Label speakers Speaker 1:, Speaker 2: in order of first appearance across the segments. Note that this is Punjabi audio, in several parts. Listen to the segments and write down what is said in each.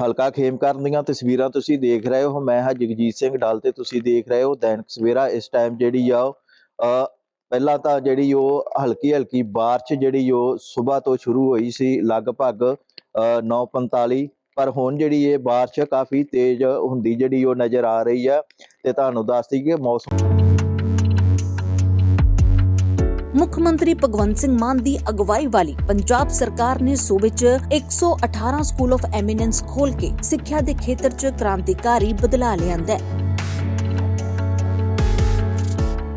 Speaker 1: ਹਲਕਾ ਖੇਮਕਰਨ ਦੀਆਂ ਤਸਵੀਰਾਂ ਤੁਸੀਂ ਦੇਖ ਰਹੇ ਹੋ। ਮੈਂ ਹਾਂ ਜਗਜੀਤ ਸਿੰਘ ਡਾਲ ਤੇ ਤੁਸੀਂ ਦੇਖ ਰਹੇ ਹੋ। ਦੈਨਿਕ ਸਵੇਰਾ ਇਸ ਟਾਈਮ ਜਿਹੜੀ ਆ ਉਹ, ਪਹਿਲਾਂ ਤਾਂ ਜਿਹੜੀ ਉਹ ਹਲਕੀ ਹਲਕੀ ਬਾਰਿਸ਼ ਜਿਹੜੀ ਉਹ ਸਵੇਰ ਤੋਂ ਸ਼ੁਰੂ ਹੋਈ ਸੀ ਲਗਭਗ ਅ, 9:45 ਪਰ ਹੁਣ ਜਿਹੜੀ ਇਹ ਬਾਰਿਸ਼ ਕਾਫੀ ਤੇਜ਼ ਹੁੰਦੀ ਜਿਹੜੀ ਉਹ ਨਜ਼ਰ ਆ ਰਹੀ ਆ। ਤੇ ਤੁਹਾਨੂੰ ਦੱਸਦੀ ਕਿ ਮੌਸਮ
Speaker 2: ਮੁੱਖ ਮੰਤਰੀ ਭਗਵੰਤ ਸਿੰਘ ਮਾਨ ਦੀ ਅਗਵਾਈ ਵਾਲੀ ਪੰਜਾਬ ਸਰਕਾਰ ਨੇ ਸੂਬੇ 'ਚ 118 ਸਕੂਲ ਆਫ ਐਮੀਨੈਂਸ ਖੋਲ ਕੇ ਸਿੱਖਿਆ ਦੇ ਖੇਤਰ 'ਚ ਕ੍ਰਾਂਤੀਕਾਰੀ ਬਦਲਾਅ ਲਿਆਂਦਾ ਹੈ।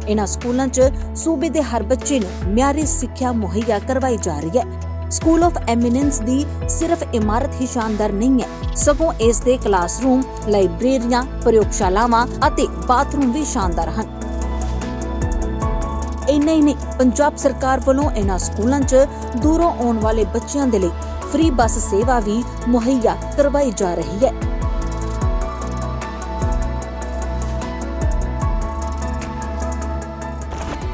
Speaker 2: ਇਨ੍ਹਾਂ ਸਕੂਲਾਂ 'ਚ ਸੂਬੇ ਦੇ ਹਰ ਬੱਚੇ ਨੂੰ ਮਿਆਰੀ ਸਿੱਖਿਆ ਮੁਹੱਈਆ ਕਰਵਾਈ ਜਾ ਰਹੀ ਹੈ। ਸਕੂਲ ਆਫ ਐਮੀਨੈਂਸ ਦੀ ਸਿਰਫ ਇਮਾਰਤ ਹੀ ਸ਼ਾਨਦਾਰ ਨਹੀਂ ਹੈ, ਸਗੋਂ ਇਸ ਦੇ ਕਲਾਸਰੂਮ, ਲਾਇਬ੍ਰੇਰੀਆਂ, ਪ੍ਰਯੋਗਸ਼ਾਲਾਵਾਂ ਅਤੇ ਬਾਥਰੂਮ ਵੀ ਸ਼ਾਨਦਾਰ ਹਨ। ਇੰਨਾ ਹੀ ਨਹੀਂ, ਪੰਜਾਬ ਸਰਕਾਰ ਵੱਲੋਂ ਇਹਨਾਂ ਸਕੂਲਾਂ 'ਚ ਦੂਰੋਂ ਆਉਣ ਵਾਲੇ ਬੱਚਿਆਂ ਦੇ ਲਈ ਫ੍ਰੀ ਬੱਸ ਸੇਵਾ ਵੀ ਮੁਹੱਈਆ ਕਰਵਾਈ ਜਾ ਰਹੀ ਹੈ।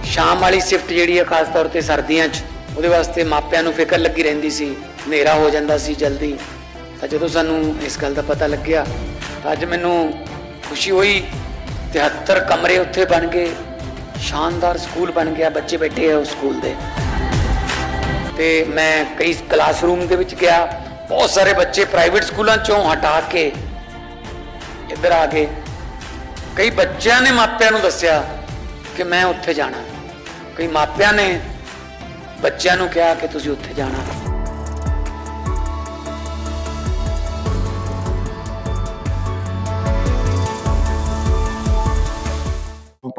Speaker 3: ਸ਼ਾਮ ਵਾਲੀ ਸ਼ਿਫਟ ਜਿਹੜੀ ਹੈ ਖਾਸ ਤੌਰ ਤੇ ਸਰਦੀਆਂ 'ਚ, ਉਹਦੇ ਵਾਸਤੇ ਮਾਪਿਆਂ ਨੂੰ ਫਿਕਰ ਲੱਗੀ ਰਹਿੰਦੀ ਸੀ, ਹਨੇਰਾ ਹੋ ਜਾਂਦਾ ਸੀ ਜਲਦੀ। ਤਾਂ ਜਦੋਂ ਸਾਨੂੰ ਇਸ ਗੱਲ ਦਾ ਪਤਾ ਲੱਗਿਆ ਅੱਜ ਮੈਨੂੰ ਖੁਸ਼ੀ ਹੋਈ 73 ਕਮਰੇ ਉੱਥੇ ਬਣ ਗਏ। ਸ਼ਾਨਦਾਰ ਸਕੂਲ ਬਣ ਗਿਆ, ਬੱਚੇ ਬੈਠੇ ਆ ਉਸ ਸਕੂਲ ਦੇ। ਤੇ ਮੈਂ ਕਈ ਕਲਾਸਰੂਮ ਦੇ ਵਿੱਚ ਗਿਆ, ਬਹੁਤ ਸਾਰੇ ਬੱਚੇ ਪ੍ਰਾਈਵੇਟ ਸਕੂਲਾਂ ਚੋਂ ਹਟਾ ਕੇ ਇੱਧਰ ਆ ਗਏ। ਕਈ ਬੱਚਿਆਂ ਨੇ ਮਾਪਿਆਂ ਨੂੰ ਦੱਸਿਆ ਕਿ ਮੈਂ ਉੱਥੇ ਜਾਣਾ। ਕਈ ਮਾਪਿਆਂ ਨੇ ਬੱਚਿਆਂ ਨੂੰ ਕਿਹਾ ਕਿ ਤੁਸੀਂ ਉੱਥੇ ਜਾਣਾ।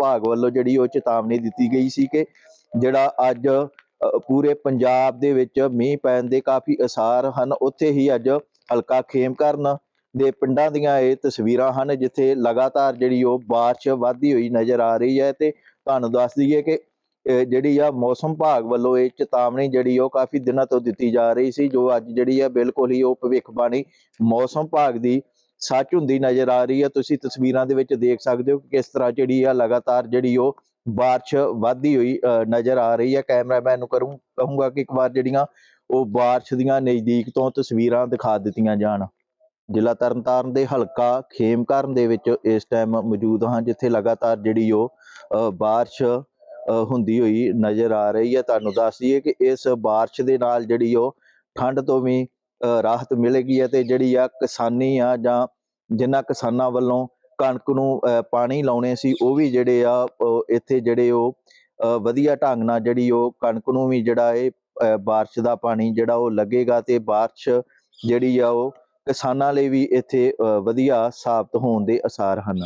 Speaker 1: ਵਿਭਾਗ ਵੱਲੋਂ ਜਿਹੜੀ ਉਹ ਚੇਤਾਵਨੀ ਦਿੱਤੀ ਗਈ ਸੀ ਕਿ ਜਿਹੜਾ ਅੱਜ ਪੂਰੇ ਪੰਜਾਬ ਦੇ ਵਿੱਚ ਮੀਂਹ ਪੈਣ ਦੇ ਕਾਫੀ ਅਸਾਰ ਹਨ। ਉੱਥੇ ਹੀ ਅੱਜ ਹਲਕਾ ਖੇਮਕਰਨ ਦੇ ਪਿੰਡਾਂ ਦੀਆਂ ਇਹ ਤਸਵੀਰਾਂ ਹਨ, ਜਿੱਥੇ ਲਗਾਤਾਰ ਜਿਹੜੀ ਉਹ ਬਾਰਿਸ਼ ਵਧਦੀ ਹੋਈ ਨਜ਼ਰ ਆ ਰਹੀ ਹੈ ਤੇ ਤੁਹਾਨੂੰ ਦੱਸ ਦਈਏ ਕਿ ਜਿਹੜੀ ਆ ਮੌਸਮ ਵਿਭਾਗ ਵੱਲੋਂ ਇਹ ਚੇਤਾਵਨੀ ਜਿਹੜੀ ਉਹ ਕਾਫੀ ਦਿਨਾਂ ਤੋਂ ਦਿੱਤੀ ਜਾ ਰਹੀ ਸੀ, ਜੋ ਅੱਜ ਜਿਹੜੀ ਆ ਬਿਲਕੁਲ ਹੀ ਉਹ ਭਵਿੱਖਬਾਣੀ ਮੌਸਮ ਵਿਭਾਗ ਦੀ ਸੱਚ ਹੁੰਦੀ ਨਜ਼ਰ ਆ ਰਹੀ ਹੈ। ਤੁਸੀਂ ਤਸਵੀਰਾਂ ਦੇ ਵਿੱਚ ਦੇਖ ਸਕਦੇ ਹੋ ਕਿ ਕਿਸ ਤਰ੍ਹਾਂ ਜਿਹੜੀ ਆ ਲਗਾਤਾਰ ਜਿਹੜੀ ਉਹ ਬਾਰਿਸ਼ ਵਧਦੀ ਹੋਈ ਨਜ਼ਰ ਆ ਰਹੀ ਹੈ। ਕੈਮਰਾਮੈਨ ਨੂੰ ਕਰੂੰ, ਕਹੂੰਗਾ ਕਿ ਇੱਕ ਵਾਰ ਜਿਹੜੀਆਂ ਉਹ ਬਾਰਿਸ਼ ਦੀਆਂ ਨਜ਼ਦੀਕ ਤੋਂ ਤਸਵੀਰਾਂ ਦਿਖਾ ਦਿੱਤੀਆਂ ਜਾਣ। ਜ਼ਿਲ੍ਹਾ ਤਰਨਤਾਰਨ ਦੇ ਹਲਕਾ ਖੇਮਕਰਨ ਦੇ ਵਿੱਚ ਇਸ ਟਾਈਮ ਮੌਜੂਦ ਹਾਂ, ਜਿੱਥੇ ਲਗਾਤਾਰ ਜਿਹੜੀ ਉਹ ਬਾਰਿਸ਼ ਹੁੰਦੀ ਹੋਈ ਨਜ਼ਰ ਆ ਰਹੀ ਹੈ। ਤੁਹਾਨੂੰ ਦੱਸ ਦਈਏ ਕਿ ਇਸ ਬਾਰਿਸ਼ ਦੇ ਨਾਲ ਜਿਹੜੀ ਉਹ ਠੰਡ ਤੋਂ ਵੀ ਰਾਹਤ ਮਿਲੇਗੀ ਹੈ ਤੇ ਜਿਹੜੀ ਆ ਕਿਸਾਨੀ ਆ ਜਾਂ ਜਿਨ੍ਹਾਂ ਕਿਸਾਨਾਂ ਵੱਲੋਂ ਕਣਕ ਨੂੰ ਪਾਣੀ ਲਾਉਣੇ ਸੀ ਉਹ ਵੀ ਜਿਹੜੇ ਆ ਇੱਥੇ ਜਿਹੜੇ ਉਹ ਵਧੀਆ ਢੰਗ ਨਾਲ ਜਿਹੜੀ ਉਹ ਕਣਕ ਨੂੰ ਵੀ ਜਿਹੜਾ ਇਹ ਅ, ਬਾਰਿਸ਼ ਦਾ ਪਾਣੀ ਜਿਹੜਾ ਉਹ ਲੱਗੇਗਾ ਤੇ ਬਾਰਿਸ਼ ਜਿਹੜੀ ਆ ਉਹ ਕਿਸਾਨਾਂ ਲਈ ਵੀ ਇੱਥੇ ਅ, ਵਧੀਆ ਸਾਬਤ ਹੋਣ ਦੇ ਅਸਾਰ ਹਨ।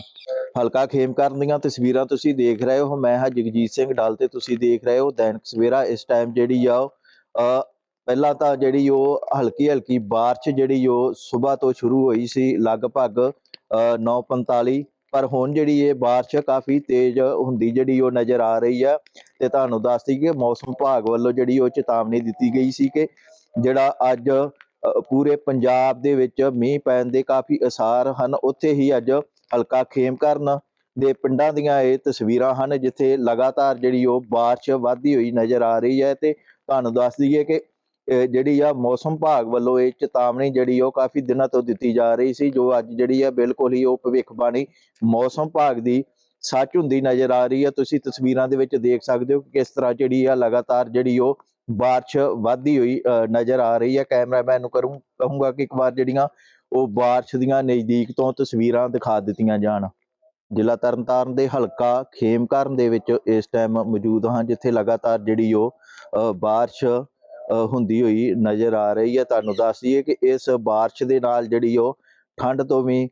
Speaker 1: ਹਲਕਾ ਖੇਮਕਰਨ ਦੀਆਂ ਤਸਵੀਰਾਂ ਤੁਸੀਂ ਦੇਖ ਰਹੇ ਹੋ। ਮੈਂ ਹਾਂ ਜਗਜੀਤ ਸਿੰਘ ਡਾਲ ਤੇ ਤੁਸੀਂ ਦੇਖ ਰਹੇ ਹੋ ਦੈਨਿਕ ਸਵੇਰਾ। ਇਸ ਟਾਈਮ ਜਿਹੜੀ ਆ ਉਹ, ਪਹਿਲਾਂ ਤਾਂ ਜਿਹੜੀ ਉਹ ਹਲਕੀ ਹਲਕੀ ਬਾਰਿਸ਼ ਜਿਹੜੀ ਉਹ ਸਵੇਰ ਤੋਂ ਸ਼ੁਰੂ ਹੋਈ ਸੀ ਲਗਭਗ ਅ, 9:45 ਪਰ ਹੁਣ ਜਿਹੜੀ ਇਹ ਬਾਰਿਸ਼ ਕਾਫੀ ਤੇਜ਼ ਹੁੰਦੀ ਜਿਹੜੀ ਉਹ ਨਜ਼ਰ ਆ ਰਹੀ ਆ ਤੇ ਤੁਹਾਨੂੰ ਦੱਸ ਦਈਏ ਕਿ ਮੌਸਮ ਵਿਭਾਗ ਵੱਲੋਂ ਜਿਹੜੀ ਉਹ ਚੇਤਾਵਨੀ ਦਿੱਤੀ ਗਈ ਸੀ ਕਿ ਜਿਹੜਾ ਅੱਜ ਪੂਰੇ ਪੰਜਾਬ ਦੇ ਵਿੱਚ ਮੀਂਹ ਪੈਣ ਦੇ ਕਾਫੀ ਅਸਾਰ ਹਨ ਉੱਥੇ ਹੀ ਅੱਜ ਹਲਕਾ ਖੇਮਕਰਨ ਦੇ ਪਿੰਡਾਂ ਦੀਆਂ ਇਹ ਤਸਵੀਰਾਂ ਹਨ ਜਿੱਥੇ ਲਗਾਤਾਰ ਜਿਹੜੀ ਉਹ ਬਾਰਿਸ਼ ਵਧਦੀ ਹੋਈ ਨਜ਼ਰ ਆ ਰਹੀ ਹੈ ਤੇ ਤੁਹਾਨੂੰ ਦੱਸ ਦਈਏ ਕਿ ਜਿਹੜੀ ਆ ਮੌਸਮ ਵਿਭਾਗ ਵੱਲੋਂ ਇਹ ਚੇਤਾਵਨੀ ਜਿਹੜੀ ਉਹ ਕਾਫੀ ਦਿਨਾਂ ਤੋਂ ਦਿੱਤੀ ਜਾ ਰਹੀ ਸੀ, ਜੋ ਅੱਜ ਜਿਹੜੀ ਆ ਬਿਲਕੁਲ ਹੀ ਉਹ ਭਵਿੱਖਬਾਣੀ ਮੌਸਮ ਵਿਭਾਗ ਦੀ ਸੱਚ ਹੁੰਦੀ ਨਜ਼ਰ ਆ ਰਹੀ ਹੈ ਤੁਸੀਂ ਤਸਵੀਰਾਂ ਦੇ ਵਿੱਚ ਦੇਖ ਸਕਦੇ ਹੋ ਕਿ ਕਿਸ ਤਰ੍ਹਾਂ ਜਿਹੜੀ ਆ ਲਗਾਤਾਰ ਜਿਹੜੀ ਉਹ ਬਾਰਿਸ਼ ਵਧਦੀ ਹੋਈ ਨਜ਼ਰ ਆ ਰਹੀ ਹੈ ਕੈਮਰਾਮੈਨ ਨੂੰ ਕਰੂੰ, ਕਹੂੰਗਾ ਕਿ ਇੱਕ ਵਾਰ ਜਿਹੜੀਆਂ ਉਹ ਬਾਰਿਸ਼ ਦੀਆਂ ਨਜ਼ਦੀਕ ਤੋਂ ਤਸਵੀਰਾਂ ਦਿਖਾ ਦਿੱਤੀਆਂ ਜਾਣ। ਜ਼ਿਲ੍ਹਾ ਤਰਨਤਾਰਨ ਦੇ ਹਲਕਾ ਖੇਮਕਰਨ ਦੇ ਵਿੱਚ ਇਸ ਟਾਈਮ ਮੌਜੂਦ ਹਾਂ, ਜਿੱਥੇ ਲਗਾਤਾਰ ਜਿਹੜੀ ਉਹ ਬਾਰਿਸ਼ ਹੁੰਦੀ ਹੋਈ ਨਜ਼ਰ ਆ ਰਹੀ ਹੈ। ਤੁਹਾਨੂੰ ਦੱਸ ਦਈਏ ਕਿ ਇਸ ਬਾਰਿਸ਼ ਦੇ ਨਾਲ ਜਿਹੜੀ ਉਹ ਠੰਡ ਤੋਂ ਵੀ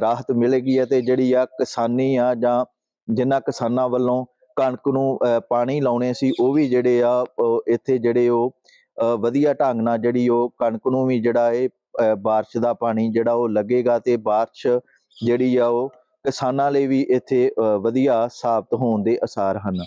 Speaker 1: ਰਾਹਤ ਮਿਲੇਗੀ ਹੈ ਤੇ ਜਿਹੜੀ ਆ ਕਿਸਾਨੀ ਆ ਜਾਂ ਜਿਨ੍ਹਾਂ ਕਿਸਾਨਾਂ ਵੱਲੋਂ ਕਣਕ ਨੂੰ ਪਾਣੀ ਲਾਉਣੇ ਸੀ ਉਹ ਵੀ ਜਿਹੜੇ ਆ ਇੱਥੇ ਜਿਹੜੇ ਉਹ ਵਧੀਆ ਢੰਗ ਨਾਲ ਜਿਹੜੀ ਉਹ ਕਣਕ ਨੂੰ ਵੀ ਜਿਹੜਾ ਇਹ ਅ, ਬਾਰਿਸ਼ ਦਾ ਪਾਣੀ ਜਿਹੜਾ ਉਹ ਲੱਗੇਗਾ ਤੇ ਬਾਰਿਸ਼ ਜਿਹੜੀ ਆ ਉਹ ਕਿਸਾਨਾਂ ਲਈ ਵੀ ਇੱਥੇ ਵਧੀਆ ਸਾਬਤ ਹੋਣ ਦੇ ਅਸਾਰ ਹਨ।